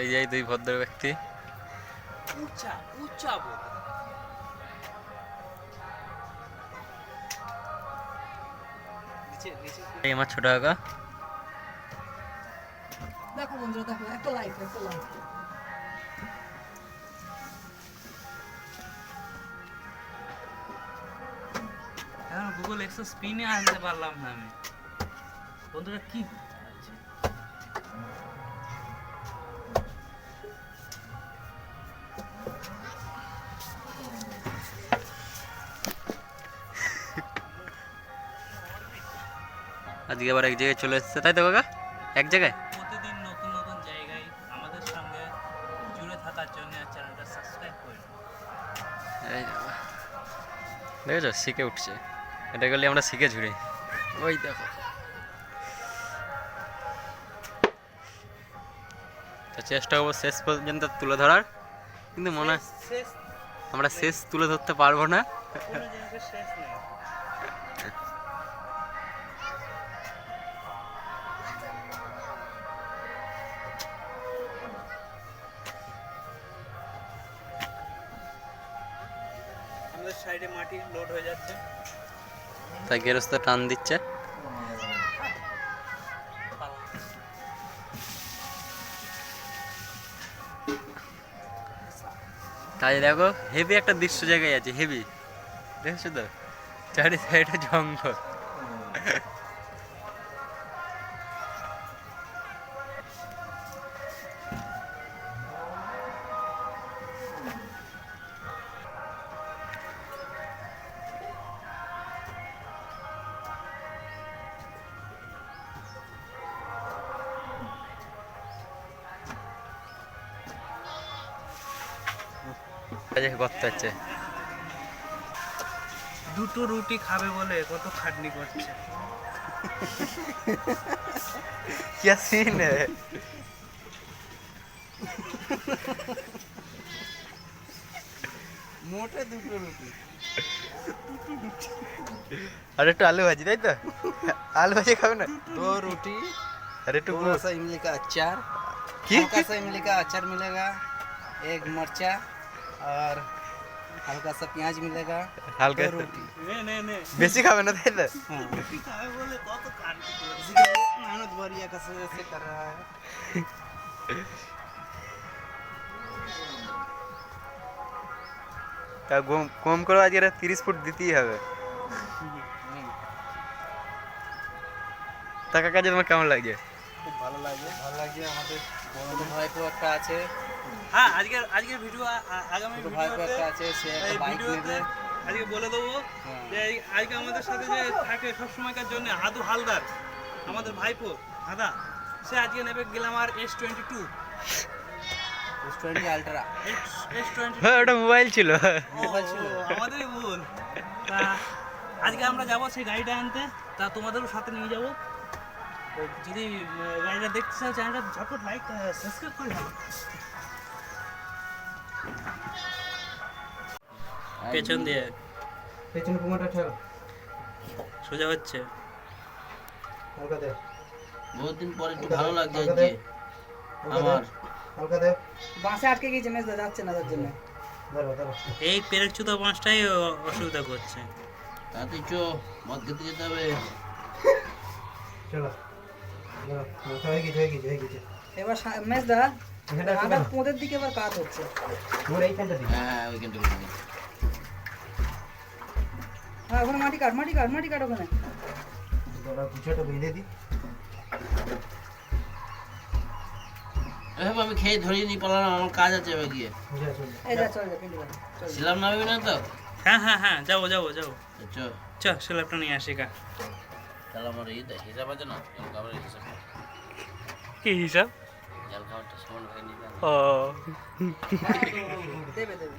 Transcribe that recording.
এই যে দুই ভদ্র ব্যক্তি। উঁচা উঁচা এই আমার ছোট কাকা। দেখো বন্ধুরা দেখো একটা লাইট একটা লাইট। গুগল এক্সো স্পিনে আনতে পারলাম না আমি। বন্ধুরা কি আজকে আবার এক জায়গায় চলে এসেছে তাই তো কাকা? এক জায়গায়? প্রতিদিন নতুন নতুন জায়গায় আমাদের সঙ্গে জুড়ে থাকার জন্য চ্যানেলটা সাবস্ক্রাইব করে দেখেছ? শিখে উঠছে। এটা করলে আমরা শিখে ঝুড়ি ওই দেখো। তো চেষ্টা করব শেষ পর্যন্ত তুলে ধরার। কিন্তু মনে হয় আমরা শেষ তুলে ধরতে পারব না। সাইডে মাটি লোড হয়ে যাচ্ছে। তাই টান দিচ্ছে। তাই দেখো হেভি একটা দৃশ্য জায়গায় আছে হেভি দেখছ তো? চারি সাইডে জঙ্গল। করতে হচ্ছে দুটো রুটি খাবে বলে কত খাটনি করছে क्या सीन है মোটে দুটো রুটি আর একটু আলু ভাজি তাই তো আলু ভাজি খাবে না दो रोटी আর একটু थोड़ा सा इमली का अचार की हल्का सा इमली का अचार मिलेगा एक मिर्चा और हल्का सा प्याज मिलेगा হালকা दो रोटी নে নে নে বেশি খাবে না তাই তো हाँ রুটি খাবে বলে কত খাটনি করছে इसी के लिए मेहनत बढ़िया का से से कर रहा है তা কম কম করে আজকে তিরিশ ফুট দিতেই হবে টাকা কাজে তোমার কেমন লাগছে খুব ভালো লাগে ভালো লাগে আমাদের বড় ভাইপো একটা আছে হ্যাঁ আজকের আজকের ভিডিও আগামী ভিডিওতে আছে সে এই ভিডিওতে আজকে বলে দেবো হ্যাঁ। যে আজকে আমাদের সাথে যে থাকে সবসময়কার জন্য আদু হালদার আমাদের ভাইপো দাদা সে আজকে নেবে S twenty two S twenty হ্যাঁ ওটা মোবাইল ছিল। মোবাইল ছিল। আমাদেরই ভুল তা আজকে আমরা যাব সেই গাড়িটা আনতে। তা তোমাদেরও সাথে নিয়ে যাব। যদি গাড়িটা দেখতে চাও চ্যানেলটা ঝটপট লাইক সাবস্ক্রাইব করে পেছন দিয়ে। পেছনে কুমারটা ঠেল। সোজা হচ্ছে। হালকা দে। বহুত দিন পরে একটু ভালো লাগছে আজকে। আমার। হালকা দে। বাসে আটকে গিয়েছে মেজ যাচ্ছে না তার জন্য। এই পেরেক চুতো পাঁচটাই অসুবিধা করছে। তাতে চো মদ খেতে যেতে হবে। চলো। এবার মেজ দা এখানটা আবার পোঁদের দিকে এবার কাজ হচ্ছে। হ্যাঁ ওইখানটা ওইখানটা। হ্যাঁ ওখানে মাটি কাট মাটি কাট মাটি কাট ওখানে। বেঁধে দিই আমি খেয়ে ধরিয়ে নিয়ে পারলাম আমার কাজ আছে এবার গিয়ে। এই ভাই। ছিলাম নামবি না তো? হ্যাঁ হ্যাঁ হ্যাঁ যাব যাব যাব। চো স্ল্যাবটা নিয়ে আসি গা। তাহলে আমার ইয়ে দেয় হিসাব আছে না? জল খাবারের হিসাব। কি হিসাব? জল খাবারটা সমান নিতে ও। দেবে দেবে।